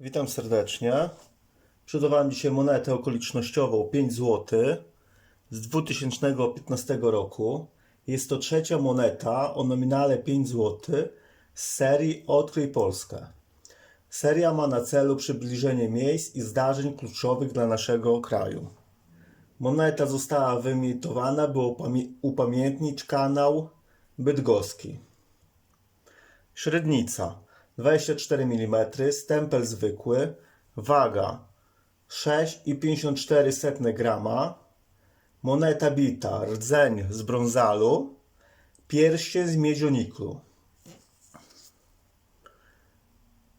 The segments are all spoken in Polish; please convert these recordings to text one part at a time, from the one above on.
Witam serdecznie. Przygotowałem dzisiaj monetę okolicznościową 5 zł z 2015 roku. Jest to trzecia moneta o nominale 5 zł z serii Odkryj Polskę. Seria ma na celu przybliżenie miejsc i zdarzeń kluczowych dla naszego kraju. Moneta została wyemitowana, by upamię- upamiętnić kanał bydgoski. Średnica 24 mm, stempel zwykły, waga 6,54 grama, moneta bita, rdzeń z brązalu, pierścień z miedzioniklu.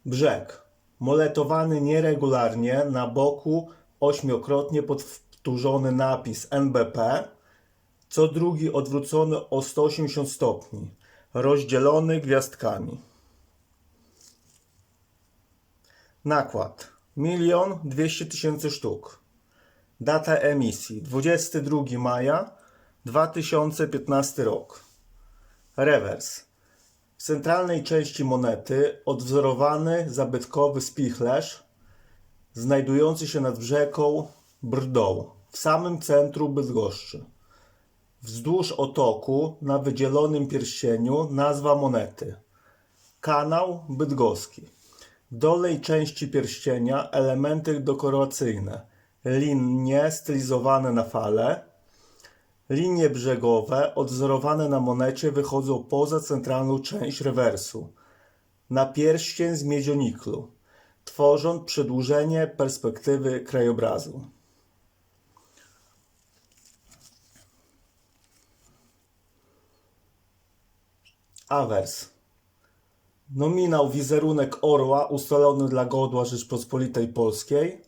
Brzeg moletowany nieregularnie, na boku ośmiokrotnie powtórzony napis NBP, co drugi odwrócony o 180 stopni, rozdzielony gwiazdkami. Nakład 1 200 tysięcy sztuk. Data emisji 22 maja 2015 rok. Rewers. W centralnej części monety odwzorowany zabytkowy spichlerz znajdujący się nad rzeką Brdą w samym centrum Bydgoszczy. Wzdłuż otoku na wydzielonym pierścieniu nazwa monety. Kanał bydgoski. Dolnej części pierścienia elementy dekoracyjne. Linie stylizowane na fale. Linie brzegowe odwzorowane na monecie wychodzą poza centralną część rewersu. Na pierścień z miedzioniklu, tworząc przedłużenie perspektywy krajobrazu. Awers. Nominał wizerunek orła ustalony dla godła Rzeczpospolitej Polskiej.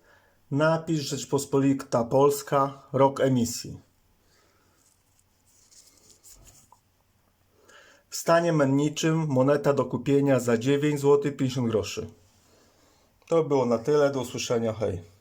Napis Rzeczpospolita Polska, rok emisji. W stanie menniczym moneta do kupienia za 9 zł 50 groszy. To było na tyle, do usłyszenia, hej.